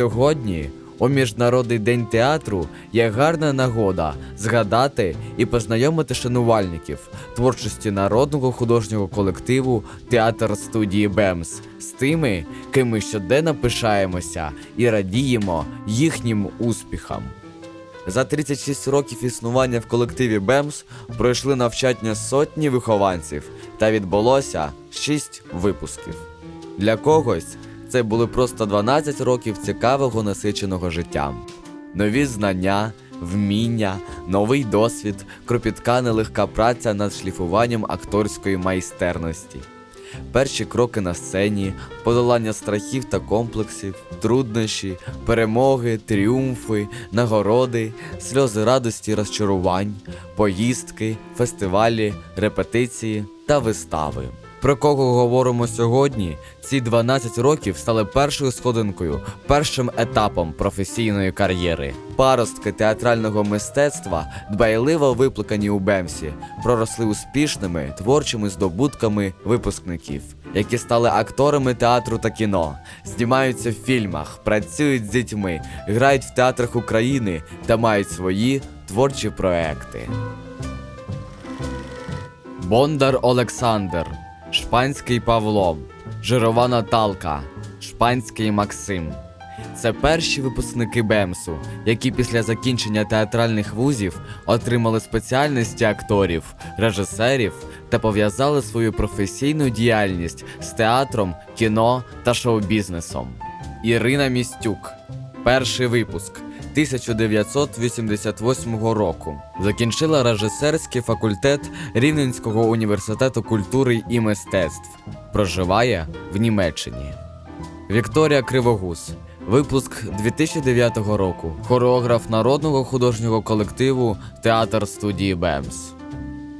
Сьогодні, у Міжнародний день театру, є гарна нагода згадати і познайомити шанувальників творчості народного художнього колективу Театр студії БЕМС з тими, ким ми щоденно пишаємося і радіємо їхнім успіхам. За 36 років існування в колективі БЕМС пройшли навчання сотні вихованців та відбулося 6 випусків. Для когось це були просто 12 років цікавого насиченого життя. Нові знання, вміння, новий досвід, кропітка нелегка праця над шліфуванням акторської майстерності. Перші кроки на сцені, подолання страхів та комплексів, труднощі, перемоги, тріумфи, нагороди, сльози радості, розчарувань, поїздки, фестивалі, репетиції та вистави. Про кого говоримо сьогодні? Ці 12 років стали першою сходинкою, першим етапом професійної кар'єри. Паростки театрального мистецтва, дбайливо виплакані у Бемсі, проросли успішними творчими здобутками випускників, які стали акторами театру та кіно, знімаються в фільмах, працюють з дітьми, грають в театрах України та мають свої творчі проекти. Бондар Олександр, Шпанський Павло, Жирова Наталка, Шпанський Максим. Це перші випускники БЕМСу, які після закінчення театральних вузів отримали спеціальності акторів, режисерів та пов'язали свою професійну діяльність з театром, кіно та шоу-бізнесом. Ірина Містюк, перший випуск 1988 року. Закінчила режисерський факультет Рівненського університету культури і мистецтв. Проживає в Німеччині. Вікторія Кривогуз. Випуск 2009 року. Хореограф народного художнього колективу Театр студії БЕМС.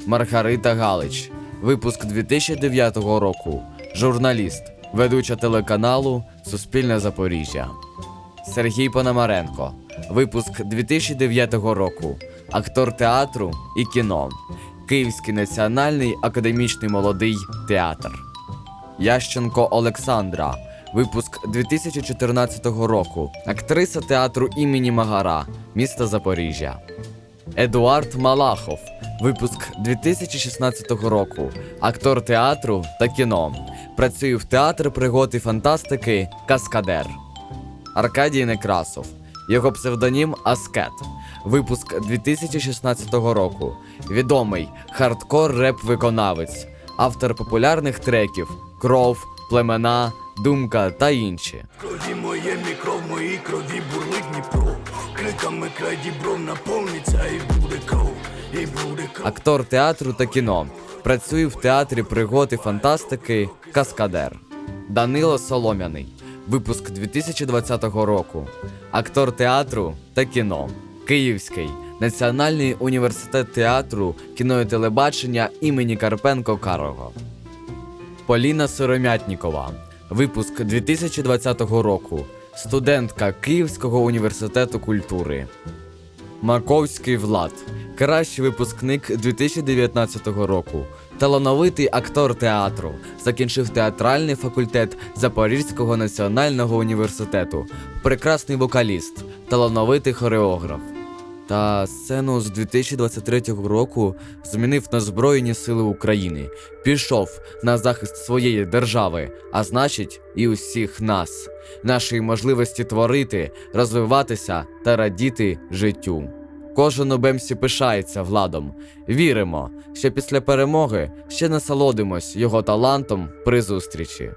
Маргарита Галич. Випуск 2009 року. Журналіст, ведуча телеканалу Суспільне Запоріжжя. Сергій Пономаренко. Випуск 2009 року. Актор театру і кіно. Київський національний академічний молодий театр. Ященко Олександра. Випуск 2014 року. Актриса театру імені Магара, міста Запоріжжя. Едуард Малахов. Випуск 2016 року. Актор театру та кіно. Працює в театр пригод і фантастики Каскадер. Аркадій Некрасов. Його псевдонім Аскет. Випуск 2016 року. Відомий хардкор реп-виконавець, автор популярних треків Кров, Племена, Думка та інші. Крові моє мікро, в моїй крові бурлить Дніпро Криками край дібров наповниться і буде кров, і буде кров Актор театру та кіно. Працює в театрі пригод і фантастики Каскадер. Данило Солом'яний. Випуск 2020 року. Актор театру та кіно. Київський. Національний університет театру, кіно і телебачення імені Карпенко Карого. Поліна Сиромятнікова. Випуск 2020 року. Студентка Київського університету культури. Маковський Влад, кращий випускник 2019 року, талановитий актор театру, закінчив театральний факультет Запорізького національного університету, прекрасний вокаліст, талановитий хореограф. Та сцену з 2023 року змінив на Збройні Сили України, пішов на захист своєї держави, а значить, і усіх нас, нашої можливості творити, розвиватися та радіти життю. Кожен у Бемсі пишається владом. Віримо, що після перемоги ще насолодимось його талантом при зустрічі.